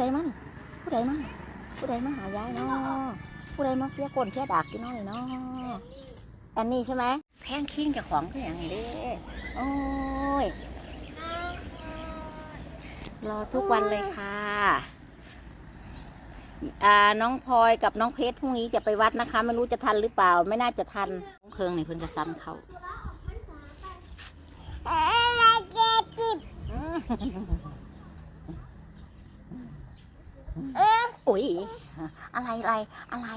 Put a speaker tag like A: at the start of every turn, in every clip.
A: ผู้ใดมาผู้ใดมาหายายเนาะผู้ใดมาเฟียกลเฟียดักกินน้อยเนาะแอนนี่ใช่ไหมแพงคิงเจะของก็อย่างนี้เด้โอ้ยรอทุกวันเลยค่ะอ่าน้องพลอยกับน้องเพชรพรุ่งนี้จะไปวัดนะคะ ไม่รู้จะทันหรือเปล่า ไม่น่าจะทันน้องเคืองนี่เพิ่นจะซ้ำเขา
B: อะไรเก็บจิบเออ
A: อุ้ยอะไรอะไรอะไร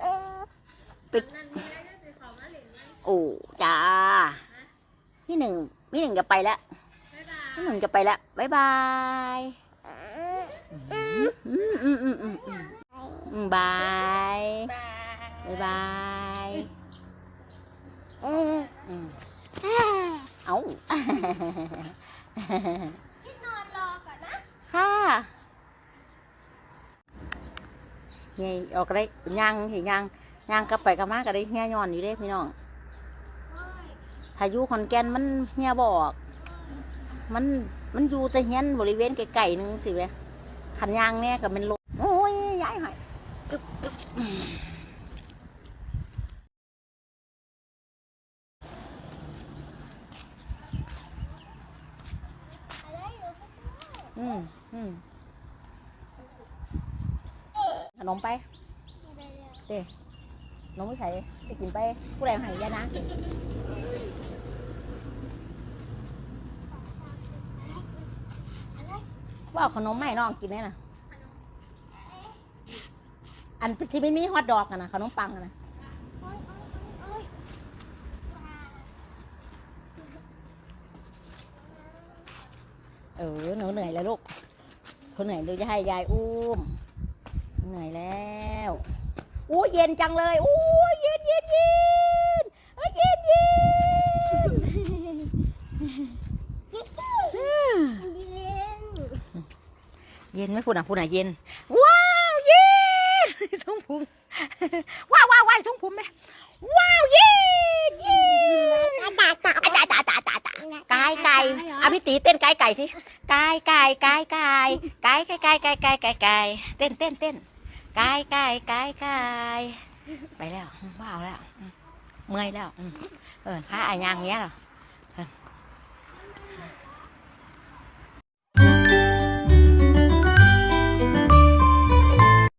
B: เออ
A: ปิดโอ้จ้าพี่หนึ่งพี่หนึ่งจะไปแล้วพี่หนึ่งจะไปแล้วบายบายอืมอืมอืมอืมอืมอืมบายบายบาย
B: เออ
A: อืม
B: เออ
A: เอ้า
B: พี่นอนรอก่อนนะ
A: ค่ะ เฮียออกได้ยังเห็นยังยังกลับไปกลับมาก็ได้เฮียย้อนอยู่เด้พี่น้องพายุขอนแก่นมันเฮียบอก มันมันอยู่แต่เฮียนบริเวณไกลๆนึงสิเว้ยขันยางเนี่ยกับมันลมโอ้ยย้ายหายกึบกึบอืมอืม นมไปเต้ขนมไม่ใส่ไปกินไปผู้ใดใหายยานะว่าเอาขนมไมาให้น้องกินแน่น่ะ อันที่ไม่มีฮอทดอกอะนะขนมปังอะนะเออหนูเหนื่อยแล้วลูกเขาเหนื่อยเดี๋ยวจะให้ยายอุ้ม เหนื่อยแล้วอู้เย็นจังเลยอู้เย็นเย็นเย็นเยเย็นเย็น
B: เย็น
A: เย็นไหมพูดอะพูดอะเย็น ว้าวเย็นทรงผมว้าวว้าวว้าวทรงผมไหมว้าวเย็นเย็น
B: ตาตา
A: อาจารย์อาจารย์อากายไก่อะพี่ตีเต้นกายไก่สิกายไก่กายไก่กายไก่กายไก่กายไก่ไก่เต้นเต้นเต้น กายไก่กายไก่ไปแล้วว้าวแล้ว เมื่อยแล้ว เออพาอายางเนี้ยหรอ